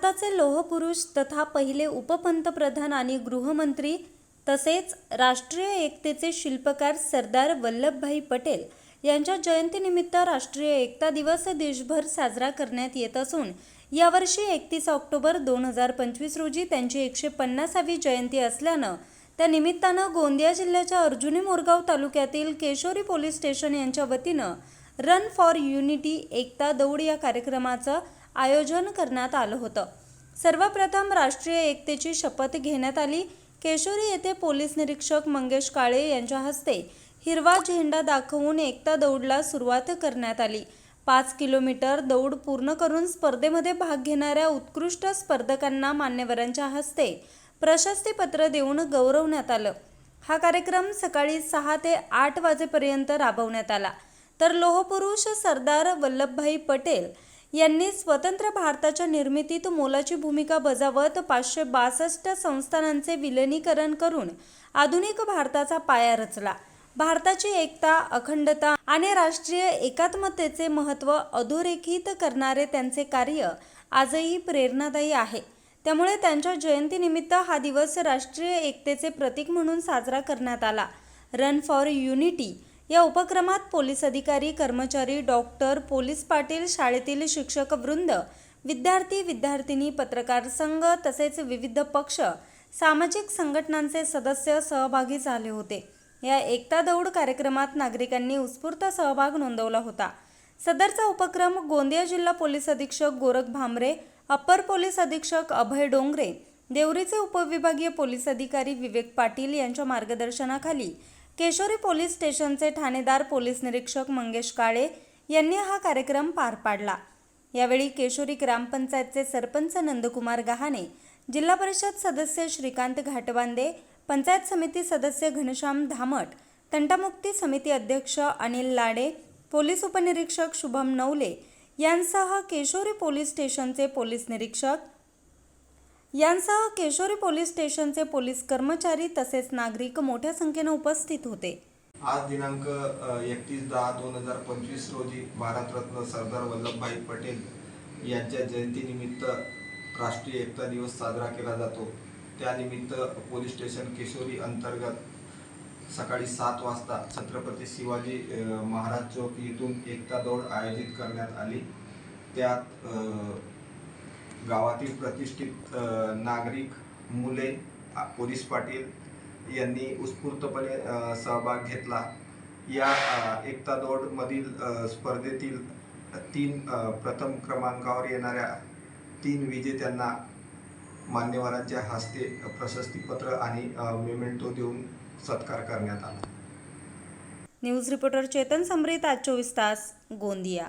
भारताचे लोहपुरुष तथा पहिले उपपंतप्रधान आणि गृहमंत्री तसेच राष्ट्रीय एकतेचे शिल्पकार सरदार वल्लभभाई पटेल यांच्या जयंतीनिमित्त राष्ट्रीय एकता दिवस देशभर साजरा करण्यात येत असून यावर्षी एकतीस ऑक्टोबर दोन हजार पंचवीस रोजी त्यांची एकशे पन्नासावी जयंती असल्यानं त्या निमित्तानं गोंदिया जिल्ह्याच्या अर्जुनी मोरगाव तालुक्यातील केशोरी पोलीस स्टेशन यांच्या वतीनं रन फॉर युनिटी एकता दौड या कार्यक्रमाचं आयोजन करण्यात आलं होतं. सर्वप्रथम राष्ट्रीय एकतेची शपथ घेण्यात आली. केशोरी येथे पोलीस निरीक्षक मंगेश काळे यांच्या हस्ते हिरवा झेंडा दाखवून एकता दौडला सुरुवात करण्यात आली. पाच किलोमीटर दौड पूर्ण करून स्पर्धेमध्ये भाग घेणाऱ्या उत्कृष्ट स्पर्धकांना मान्यवरांच्या हस्ते प्रशस्तीपत्र देऊन गौरवण्यात आलं. हा कार्यक्रम सकाळी सहा ते आठ वाजेपर्यंत राबवण्यात आला. तर लोहपुरुष सरदार वल्लभभाई पटेल यांनी स्वतंत्र भारताच्या निर्मितीत मोलाची भूमिका बजावत पाचशे बासष्ट संस्थानांचे विलनीकरण करून आधुनिक भारताचा पाया रचला. भारताची एकता अखंडता आणि राष्ट्रीय एकात्मतेचे महत्त्व अधोरेखित करणारे त्यांचे कार्य आजही प्रेरणादायी आहे. त्यामुळे त्यांच्या जयंतीनिमित्त हा दिवस राष्ट्रीय एकतेचे प्रतीक म्हणून साजरा करण्यात आला. रन फॉर युनिटी या उपक्रमात पोलीस अधिकारी कर्मचारी डॉक्टर पोलीस पाटील शाळेतील शिक्षक वृंद विद्यार्थी विद्यार्थिनी पत्रकार संघ तसेच विविध पक्ष सामाजिक संघटनांचे सदस्य सहभागी झाले होते. या एकता दौड कार्यक्रमात नागरिकांनी उत्स्फूर्त सहभाग नोंदवला होता. सदरचा उपक्रम गोंदिया जिल्हा पोलीस अधीक्षक गोरख भांबरे अप्पर पोलीस अधीक्षक अभय डोंगरे देवरीचे उपविभागीय पोलीस अधिकारी विवेक पाटील यांच्या मार्गदर्शनाखाली केशोरी पोलीस स्टेशनचे ठाणेदार पोलीस निरीक्षक मंगेश काळे यांनी हा कार्यक्रम पार पाडला. यावेळी केशोरी ग्रामपंचायतचे सरपंच नंदकुमार गहाणे जिल्हा परिषद सदस्य श्रीकांत घाटबांदे पंचायत समिती सदस्य घनश्याम धामट तंटामुक्ती समिती अध्यक्ष अनिल लाडे पोलीस उपनिरीक्षक शुभम नवले यांसह केशोरी पोलीस स्टेशनचे पोलीस निरीक्षक यांसह केशोरी पोलीस स्टेशनचे पोलीस कर्मचारी तसेच नागरिक मोठ्या संख्येने उपस्थित होते. आज दिनांक एकतीस दहा दोन हजार पंचवीस रोजी भारतरत्न सरदार वल्लभभाई पटेल यांच्या जयंतीनिमित्त राष्ट्रीय एकता दिवस साजरा केला जातो. त्यानिमित्त पोलीस स्टेशन केशोरी अंतर्गत सकाळी सात वाजता छत्रपती शिवाजी महाराज चौक येथून एकता दौड आयोजित करण्यात आली. त्यात गावातील प्रतिष्ठित नागरिक मुले पोलीस पाटील यांनी उत्स्फूर्तपणे सहभाग घेतला. या एकता दौडमधील स्पर्धेतील तीन प्रथम क्रमांकावर येणाऱ्या तीन विजेत्यांना मान्यवरांच्या हस्ते प्रशस्तीपत्र आणि मेमेंटो देऊन सत्कार करण्यात आला. न्यूज रिपोर्टर चेतन समृत आज चोवीस तास गोंदिया.